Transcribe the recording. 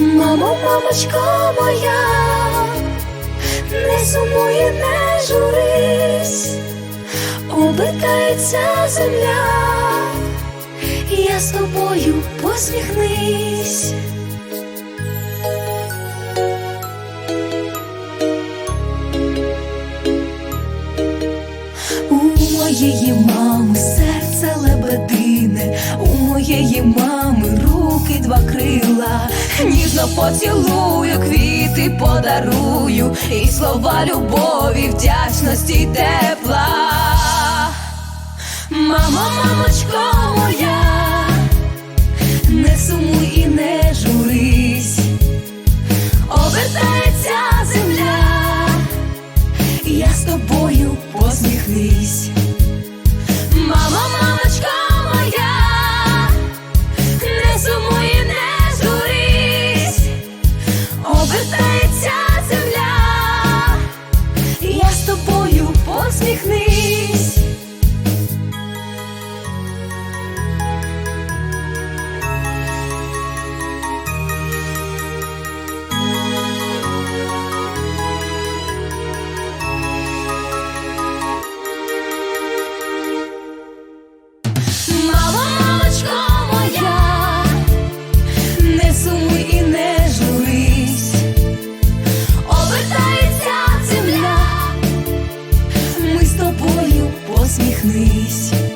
Мамо, мамочко моя, не сумуй, і не журись, обертається земля, я з тобою посміхнись. У моєї мами серце лебедине, у моєї мами руки ніжно поцілую, квіти подарую, і слова любові, вдячності й тепла. Мамо, мамочко моя, не сумуй і не тобою посміхнись. Посміхнись.